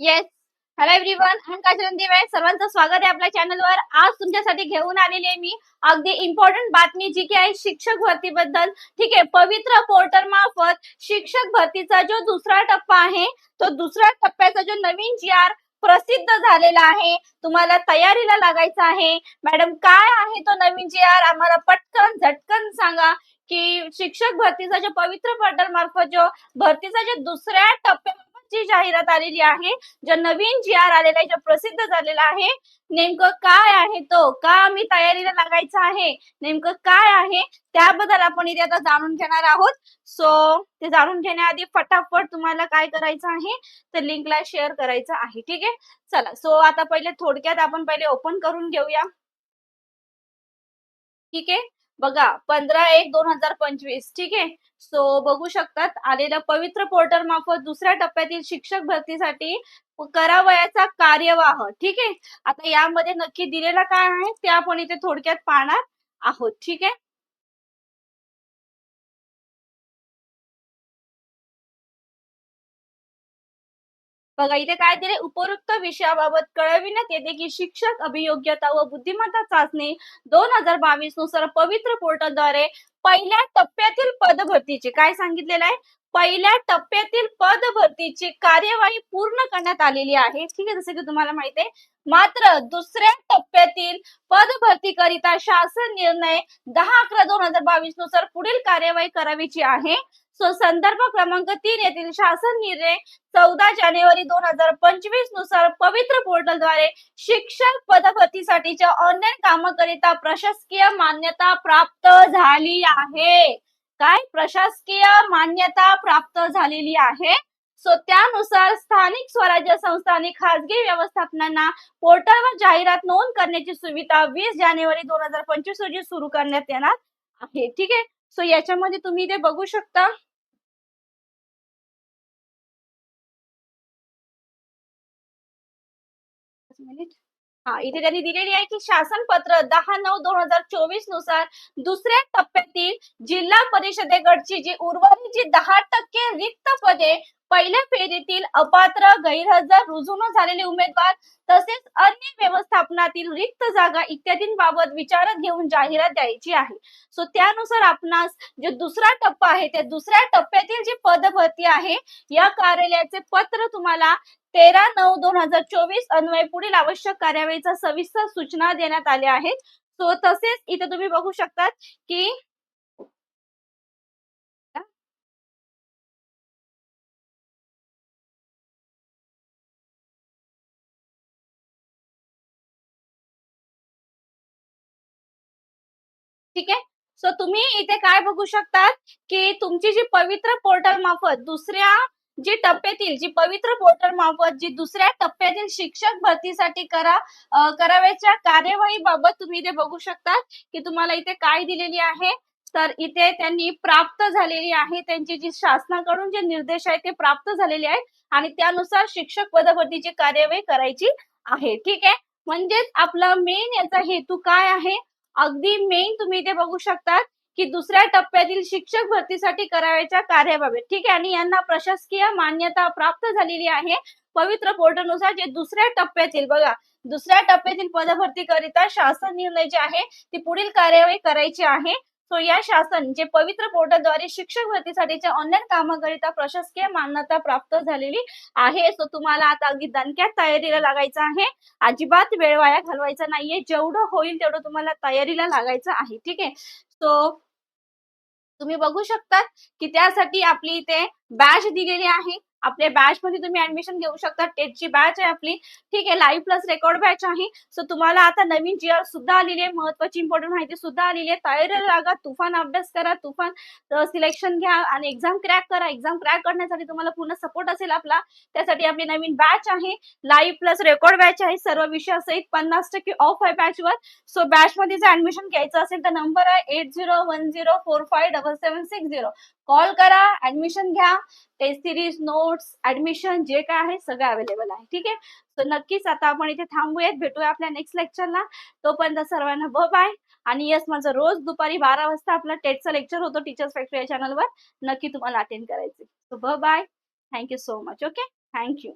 Yes hello everyone मी काजरंदी वाय सर्वांचं स्वागत आहे आपल्या चॅनलवर आज तुमच्यासाठी घेऊन आलेली आहे मी अगदी इम्पॉर्टंट बातमी जी की आहे शिक्षक भरतीबद्दल. ठीक आहे पवित्र पोर्टल मार्फत शिक्षक भरतीचा जो दुसरा टप्पा आहे तो दुसऱ्या टप्प्याचा जो नवीन जी आर प्रसिद्ध झालेला आहे तुम्हाला तयारीला लागायचं आहे. मॅडम काय आहे तो नवीन जी आर आम्हाला पटकन झटकन सांगा की शिक्षक भरतीचा जो पवित्र पोर्टल मार्फत जो भरतीचा जो दुसऱ्या टप्प्या जी जाहिरात आलेली आहे ज्या नवीन जी आर आलेला आहे जो प्रसिद्ध झालेला आहे नेमकं काय आहे तो? का आम्ही तयारीला लागायचं आहे? नेमकं काय आहे? त्याबद्दल आपण इथे आता जाणून घेणार आहोत. सो ते जाणून घेण्याआधी फटाफट तुम्हाला काय करायचं आहे तर लिंकला शेअर करायचं आहे. ठीक आहे? चला सो आता पहिले थोडक्यात आपण पहिले ओपन करून घेऊया. ठीक आहे? बघा पंधरा एक दोन हजार पंचवीस ठीक आहे? सो बघू शकतात आलेलं पवित्र पोर्टल मार्फत दुसऱ्या टप्प्यातील शिक्षक भरतीसाठी करावयाचा कार्यवाह ठीक आहे? आता यामध्ये नक्की दिलेला काय आहे ते आपण इथे थोडक्यात पाहणार आहोत ठीक आहे? बघा इथे काय दिले उपरोक्त विषयाबाबत कळविण्यात येते की शिक्षक अभियोग्यता व बुद्धिमत्ता चाचणी दोन हजार बावीसनुसार पवित्र पोर्टलद्वारे पहिल्या टप्प्यातील पदभरतीचे काय सांगितलेलं आहे? पहिल्या टप्प्यातील पद भरतीची कार्यवाही पूर्ण करण्यात आलेली आहे. ठीक आहे जसं की तुम्हाला माहिती आहे. मात्र दुसऱ्या टप्प्यातील पद भरती करिता शासन निर्णय दहा अकरा दोन हजार बावीसनुसार पुढील कार्यवाही करावीची आहे. संदर्भ क्रमांक तीन येथील शासन निर्णय चौदा जानेवारी दोन हजार पंचवीसनुसार पवित्र पोर्टलद्वारे शिक्षक पदभरतीसाठीच्या ऑनलाईन कामाकरिता प्रशासकीय मान्यता प्राप्त झाली आहे. काय? प्रशासकीय मान्यता प्राप्त झालेली आहे. सो त्यानुसार स्थानिक स्वराज्य संस्था आणि खासगी व्यवस्थापनांना पोर्टलवर जाहिरात नोंद करण्याची सुविधा वीस जानेवारी दोन हजार पंचवीस रोजी सुरू करण्यात येणार आहे. ठीक आहे? सो याच्यामध्ये तुम्ही ते बघू शकता. मिनिट. हा इथे त्यांनी दिलेली आहे की शासन पत्र दहा नऊ दोन हजार चोवीसनुसार दुसऱ्या टप्प्यातील जिल्हा परिषदेकडची जी उर्वरित जी दहा टक्के रिक्त पदे पहिल्या फेरीतील अपात्र गैरहजर रुजू न झालेले उमेदवार तसेच अन्य व्यवस्थापनातील रिक्त जागा इत्यादींबाबत विचारात घेऊन जाहिरात द्यायची आहे. सो त्यानुसार आपणास जे दुसरा टप्पा आहे त्या दुसऱ्या टप्प्यातील जी पदभरती आहे या कार्यालयाचे पत्र तुम्हाला तेरा नऊ दोन हजार चोवीस अन्वय पुढील आवश्यक कार्यवाहीचा सविस्तर सूचना देण्यात आल्या आहेत. सो तसेच इथे तुम्ही बघू शकतात की ठीक आहे? सो तुम्ही इथे काय बघू शकतात की तुमची जी पवित्र पोर्टल मार्फत दुसऱ्या जी टप्प्यातील जी पवित्र पोर्टल मार्फत जी दुसऱ्या टप्प्यातील शिक्षक भरतीसाठी करा कराव्याच्या कार्यवाही बाबत तुम्ही इथे बघू शकतात की तुम्हाला इथे काय दिलेली आहे. तर इथे त्यांनी प्राप्त झालेली आहे त्यांची जी शासनाकडून जे निर्देश आहेत ते प्राप्त झालेले आहेत आणि त्यानुसार शिक्षक पदभरतीची कार्यवाही करायची आहे. ठीक आहे? म्हणजेच आपला मेन याचा हेतू काय आहे? अगदी मेन तुम्ही इथे बघू शकतात की दुसऱ्या टप्प्यातील शिक्षक भरतीसाठी करावयाच्या कार्याबाबत ठीक आहे? आणि यांना प्रशासकीय मान्यता प्राप्त झालेली आहे. पवित्र पोर्टलनुसार जे दुसऱ्या टप्प्यातील बघा दुसऱ्या टप्प्यातील पदभरती करिता शासन निर्णय जे आहे ती पुढील कार्यवाही करायची आहे. सो या शासन जे पवित्र पोर्टलद्वारे शिक्षक भरतीसाठीच्या ऑनलाईन कामाकरिता प्रशासकीय मान्यता प्राप्त झालेली आहे. सो तुम्हाला आता अगदी दणक्यात तयारीला लागायचं आहे. अजिबात वेळ वाया घालवायचा नाहीये. जेवढं होईल तेवढं तुम्हाला तयारीला लागायचं आहे. ठीक आहे? सो तुम्ही बघू शकतात की त्यासाठी आपली इथे बॅच दिलेली आहे. आपल्या बॅच मध्ये तुम्ही ऍडमिशन घेऊ शकता. टेटची बॅच आहे आपली. ठीक आहे लाईव्ह प्लस रेकॉर्ड बॅच आहे. सो तुम्हाला आता नवीन जी आर सुद्धा आलेली आहे. महत्वाची इम्पॉर्टंट माहिती सुद्धा आलेली आहे. तयारी लागा तुफान अभ्यास करा तुफान सिलेक्शन घ्या आणि एक्झाम क्रॅक करा. एक्झाम क्रॅक करण्यासाठी तुम्हाला पूर्ण सपोर्ट असेल आपला. त्यासाठी आपली नवीन बॅच आहे. लाईव्ह प्लस रेकॉर्ड बॅच आहे. सर्व विषयासहित पन्नास टक्के ऑफ आहे बॅचवर सो बॅच मध्ये जर ऍडमिशन घ्यायचं असेल तर नंबर आहे eight zero one zero four five double seven six zero call करा ऍडमिशन घ्या. टेस्ट सिरीज नोट्स ऍडमिशन जे काय आहे सगळं अवेलेबल आहे. ठीक आहे? सो नक्कीच आता आपण इथे थांबूयात. भेटूया आपल्या नेक्स्ट लेक्चरला तोपर्यंत सर्वांना ब बाय आणि यस माझं रोज दुपारी बारा वाजता आपला टेटचं लेक्चर होतो टीचर्स फॅक्टरी या चॅनलवर नक्की तुम्हाला अटेंड करायचं सो ब bye thank you so much okay thank you